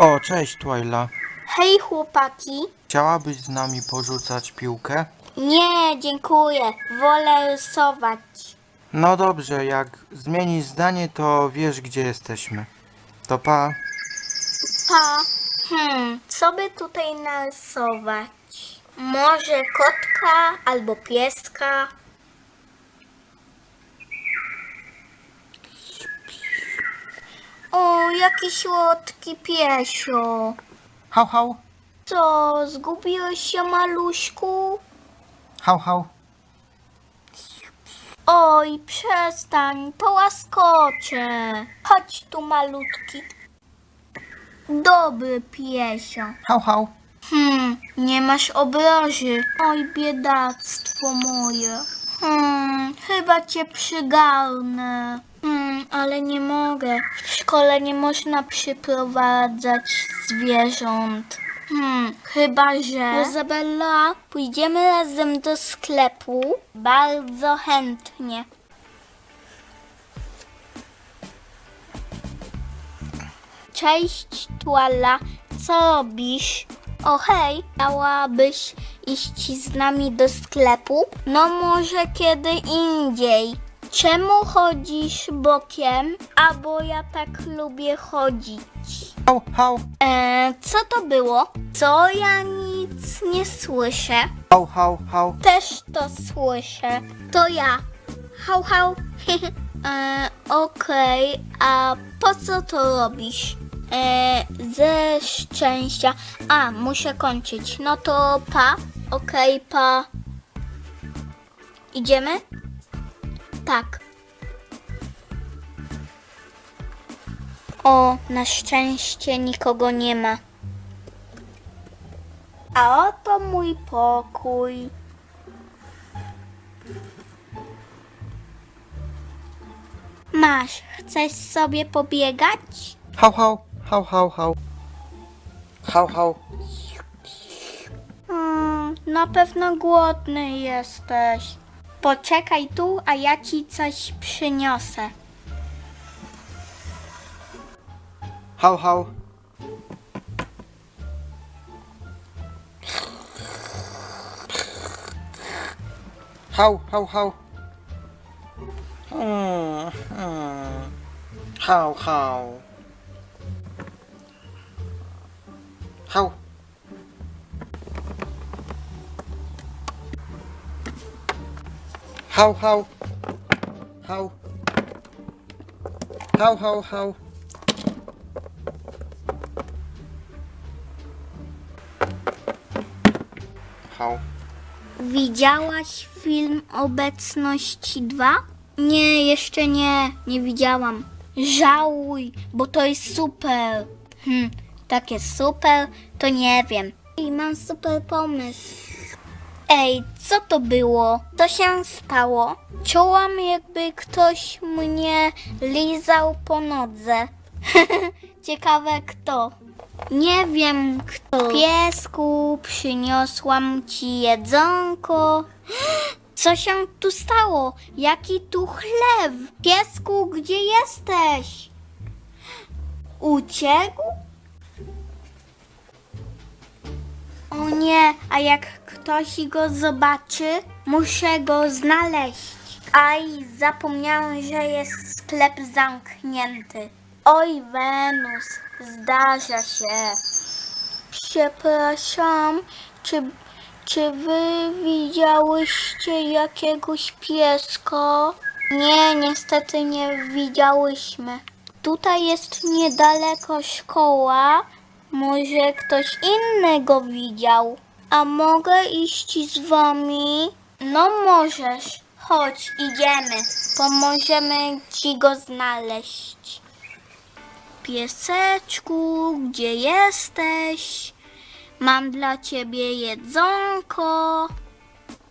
O, cześć Twyla. Hej chłopaki. Chciałabyś z nami porzucać piłkę? Nie, dziękuję. Wolę rysować. No dobrze, jak zmienisz zdanie, to wiesz gdzie jesteśmy. To pa. Pa. Hmm, co by tutaj narysować? Może kotka albo pieska? O, jaki słodki piesio. Hał, hał. Co, zgubiłeś się, maluśku? Hał, hał. Oj, przestań, to łaskocze. Chodź tu, malutki. Dobry piesio. Hał, hał. Hmm, nie masz obrazy. Oj, biedactwo moje. Hmm, chyba cię przygarnę. Ale nie mogę. W szkole nie można przyprowadzać zwierząt. Hmm, chyba że... Izabella, pójdziemy razem do sklepu? Bardzo chętnie. Cześć, Tuala. Co robisz? O hej, chciałabyś iść z nami do sklepu? No może kiedy indziej. Czemu chodzisz bokiem? A bo ja tak lubię chodzić. Hał, hał. Eee, co to było? Co ja nic nie słyszę? Hał, hał, hał. Też to słyszę. To ja. Hał, hał. e, Okej, a po co to robisz? E, ze szczęścia. A, muszę kończyć. No to pa. Okej, pa. Idziemy? Tak. O, na szczęście nikogo nie ma. A oto mój pokój. Masz, chcesz sobie pobiegać? Hał, hał. Hał, hał, hał. Hał, hał. Hmm, na pewno głodny jesteś. Poczekaj tu, a ja ci coś przyniosę. Hał, hał. Hał, hał, hał. Hmm, hmm. Hał, hał. Hał. Hał, hał. Hał. Hał, hał, hał. Hał. Widziałaś film Obecności 2? Nie, jeszcze nie, nie widziałam. Żałuj, bo to jest super. Hm, takie super, to nie wiem. I mam super pomysł. Ej, co to było? Co się stało? Czułam jakby ktoś mnie lizał po nodze. Ciekawe kto. Nie wiem kto. Piesku, przyniosłam ci jedzonko. Co się tu stało? Jaki tu chleb? Piesku, gdzie jesteś? Uciekł? O nie, a jak ktoś go zobaczy, muszę go znaleźć. Aj, zapomniałam, że jest sklep zamknięty. Oj, Wenus, zdarza się. Przepraszam, czy, czy wy widziałyście jakiegoś pieska? Nie, niestety nie widziałyśmy. Tutaj jest niedaleko szkoła. Może ktoś inny go widział. A mogę iść z wami? No możesz. Chodź, idziemy. Pomożemy ci go znaleźć. Pieseczku, gdzie jesteś? Mam dla ciebie jedzonko.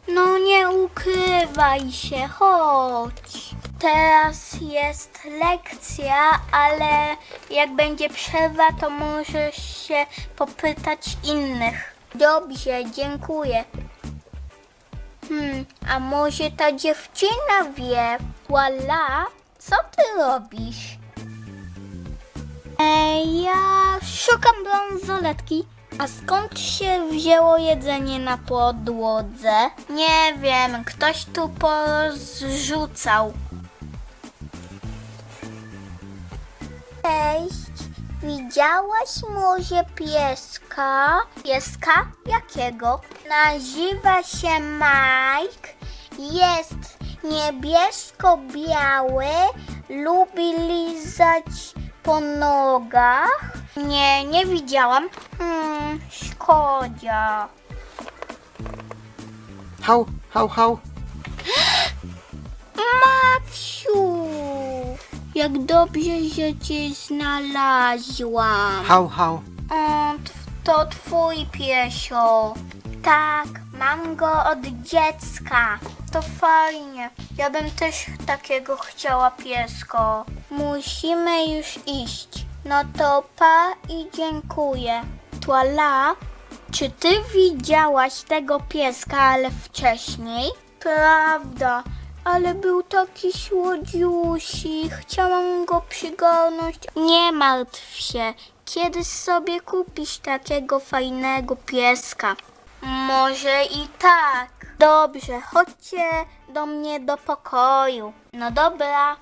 No nie ukrywaj się, chodź. Teraz jest lekcja, ale jak będzie przerwa, to możesz się popytać innych. Dobrze, dziękuję. Hmm, a może ta dziewczyna wie? Voila, co ty robisz? E, ja szukam bransoletki. A skąd się wzięło jedzenie na podłodze? Nie wiem, ktoś tu porozrzucał. Cześć, widziałaś może pieska? Pieska? Jakiego? Nazywa się Mike, jest niebiesko-biały, lubi lizać po nogach. Nie, nie widziałam. Hmm, szkoda. Hał, hał, hał. Maksiu! Jak dobrze, że cię znalazłam. Hał, hał. O, tw- to twój piesio. Tak, mam go od dziecka. To fajnie. Ja bym też takiego chciała piesko. Musimy już iść. No to pa i dziękuję. Tuala, czy ty widziałaś tego pieska, ale wcześniej? Prawda, ale był taki słodziusi. Chciałam go przygarnąć. Nie martw się. Kiedyś sobie kupisz takiego fajnego pieska. Może i tak. Dobrze, chodźcie do mnie do pokoju. No dobra.